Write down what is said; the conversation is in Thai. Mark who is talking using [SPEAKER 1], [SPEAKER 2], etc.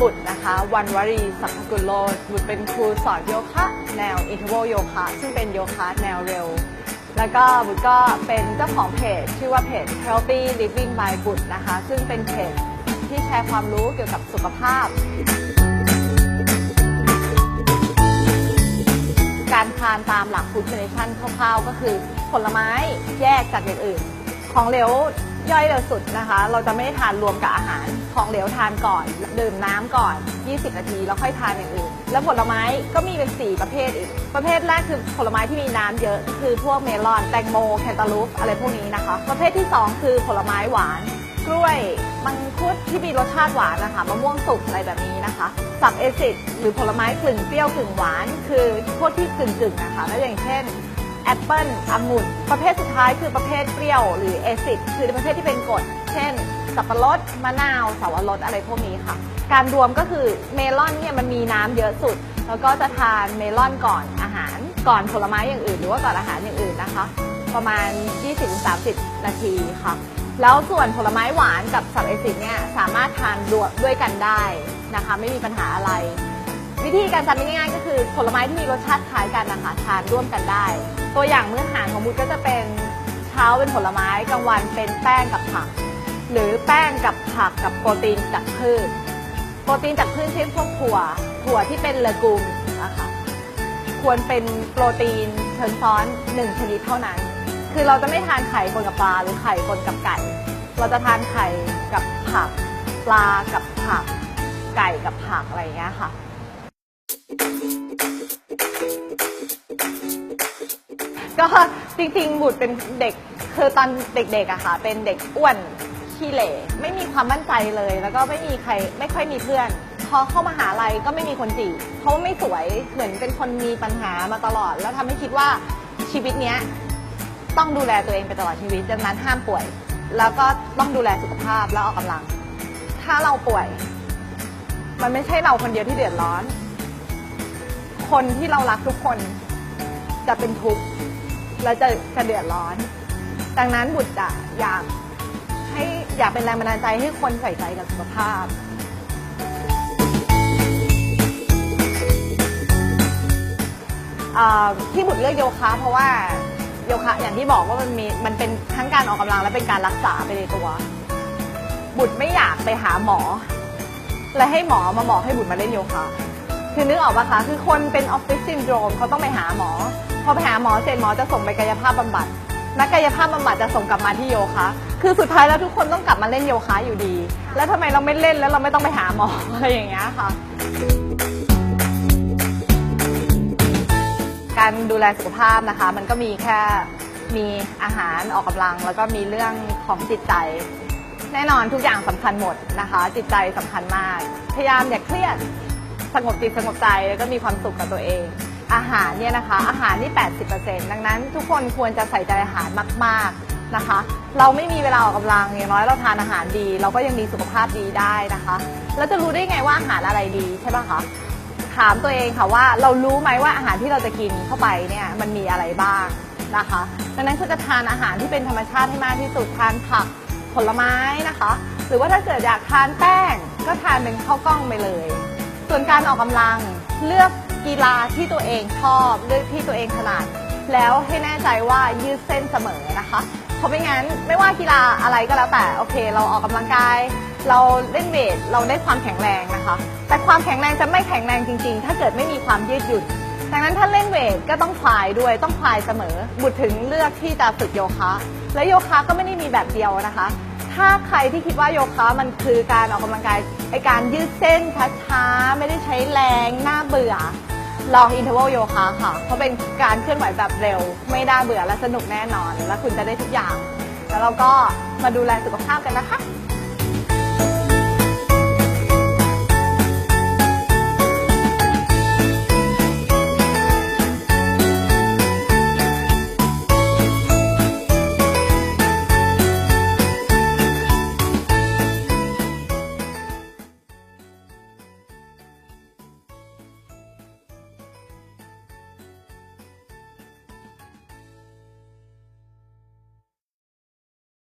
[SPEAKER 1] บุตรนะคะ วันวรีสัพพกุลโลดบุตรเป็นครูสอนโยคะ แนวอินทอร์วลโยคะ ซึ่งเป็นโยคะแนวเร็ว แล้วก็บุตรก็เป็นเจ้าของเพจ ชื่อว่าเพจ Healthy Living by บุตรนะคะ ซึ่งเป็นเพจที่แชร์ความรู้เกี่ยวกับสุขภาพ การทานตามหลักฟู้ดเ n ชั่นคร่าวๆ ก็คือผลไม้แยกจากอย่างอื่น ของเหลวย่อยเร็วสุดนะคะ เราจะไม่ได้ทานรวมกับอาหาร ของเหลวทานก่อน ดื่มน้ำก่อน 20 นาทีแล้วค่อยทานอย่างอื่น แล้วผลไม้ก็มีเป็น 4 ประเภทอีก ประเภทแรกคือผลไม้ที่มีน้ำเยอะคือพวกเมลอนแตงโมแคนตาลูปอะไรพวกนี้นะคะ ประเภทที่ 2 คือผลไม้หวาน กล้วยมังคุดที่มีรสชาติหวานนะคะมะม่วงสุกอะไรแบบนี้นะคะสับเอซิดหรือผลไม้กลึ่งเปรี้ยวกึ่งหวาน คือพวกที่กึ่งกึ่งๆนะคะแล้วอย่างเช่นแอปเปิลองุ่นประเภทสุดท้ายคือประเภทเปรี้ยวหรือเอซิดคือประเภทที่เป็นกรดเช่น สับปะรดมะนาวสาวรสอะไรพวกนี้ค่ะ การรวมก็คือเมลอนเนี่ยมันมีน้ำเยอะสุด แล้วก็จะทานเมลอนก่อนอาหาร ก่อนผลไม้อย่างอื่น หรือว่าก่อนอาหารอย่างอื่นนะคะ ประมาณ 20-30 นาทีค่ะ แล้วส่วนผลไม้หวานกับสับเอซิดเนี่ยสามารถทานด้วยกันได้นะคะ ไม่มีปัญหาอะไร วิธีการทำง่ายๆก็คือผลไม้ที่มีรสชาติคล้ายกันนะคะทานร่วมกันได้ ตัวอย่างมื้ออาหารของบุตก็จะเป็นเช้าเป็นผลไม้กลางวันเป็นแป้งกับผัก หรือแป้งกับผักกับโปรตีนจากพืช โปรตีนจากพืชเช่นพวกถั่ว ถั่วที่เป็นเลกูมนะคะควรเป็นโปรตีนเชิงซ้อนหนึ่งชนิดเท่านั้น คือเราจะไม่ทานไข่คนกับปลาหรือไข่คนกับไก่ เราจะทานไข่กับผัก ปลากับผัก ไก่กับผักอะไรอย่างเงี้ยค่ะก็จริงๆบุตรเป็นเด็กคือตอนเด็กๆอะค่ะ เป็นเด็กอ้วน ขี้เหร่ไม่มีความมั่นใจเลย แล้วก็ไม่มีใครไม่ค่อยมีเพื่อน พอเข้ามาหาลัยก็ไม่มีคนจีบเพราะว่าไม่สวยเหมือนเป็นคนมีปัญหามาตลอด แล้วทำให้คิดว่าชีวิตเนี้ยต้องดูแลตัวเองไปตลอดชีวิตดังนั้นห้ามป่วย แล้วก็ต้องดูแลสุขภาพแล้วออกกำลัง ถ้าเราป่วย มันไม่ใช่เราคนเดียวที่เดือดร้อน คนที่เรารักทุกคนจะเป็นทุกข์และจะจะเดือดร้อน ดังนั้นบุตรจะอยาก อยากเป็นแรงบันดาลใจให้คนใส่ใจกับสุขภาพอ่าที่บุตรเลือกโยคะเพราะว่าโยคะอย่างที่บอกว่ามันมีมันเป็นทั้งการออกกำลังและเป็นการรักษาไปในตัว บุตรไม่อยากไปหาหมอ และให้หมอมาบอกให้บุตรมาเล่นโยคะคือนึกออกปะคะคือคนเป็นออฟฟิศซินโดรมเขาต้องไปหาหมอ พอไปหาหมอเสร็จหมอจะส่งไปกายภาพบำบัด นักกายภาพบำบัดจะส่งกลับมาที่โยคะ คือสุดท้ายแล้วทุกคนต้องกลับมาเล่นโยคะอยู่ดี แล้วทำไมเราไม่เล่นแล้วเราไม่ต้องไปหาหมออะไรอย่างเงี้ยค่ะ การดูแลสุขภาพนะคะ มันก็มีแค่มีอาหารออกกำลัง แล้วก็มีเรื่องของจิตใจ แน่นอนทุกอย่างสำคัญหมดนะคะ จิตใจสำคัญมาก พยายามอย่าเครียดสงบจิตสงบใจแล้วก็มีความสุขกับตัวเอง อาหารเนี่ยนะคะ อาหารนี่ 80%ดังนั้นทุกคนควรจะใส่ใจอาหารมากๆนะคะ เราไม่มีเวลาออกกำลังอย่างน้อยเราทานอาหารดี เราก็ยังมีสุขภาพดีได้นะคะ แล้วจะรู้ได้ไงว่าอาหารอะไรดีใช่ปะคะถามตัวเองค่ะว่าเรารู้ไหมว่าอาหารที่เราจะกินเข้าไปเนี่ยมันมีอะไรบ้างนะคะดังนั้นก็จะทานอาหารที่เป็นธรรมชาติให้มากที่สุดทานผักผลไม้นะคะ หรือว่าถ้าเกิดอยากทานแป้ง ก็ทานเป็นข้าวกล้องไปเลย ส่วนการออกกำลังเลือก กีฬาที่ตัวเองชอบเลือกที่ตัวเองถนัดแล้วให้แน่ใจว่ายืดเส้นเสมอนะคะเพราะไม่งั้นไม่ว่ากีฬาอะไรก็แล้วแต่โอเค เราออกกำลังกาย เราเล่นเวทเราได้ความแข็งแรงนะคะ แต่ความแข็งแรงจะไม่แข็งแรงจริง ๆ ถ้าเกิดไม่มีความยืดหยุ่นดังนั้นถ้าเล่นเวทก็ต้องคลายด้วยต้องคลายเสมอ บุตรถึงเลือกที่จะฝึกโยคะ และโยคะก็ไม่ได้มีแบบเดียวนะคะ ถ้าใครที่คิดว่าโยคะมันคือการออกกำลังกายไอการยืดเส้นช้าๆไม่ได้ใช้แรงน่าเบื่อ ลองอินเทอร์วัลโยคะค่ะ เพราะเป็นการเคลื่อนไหวแบบเร็ว ไม่น่าเบื่อและสนุกแน่นอน และคุณจะได้ทุกอย่าง แล้วเราก็มาดูแลสุขภาพกันนะคะ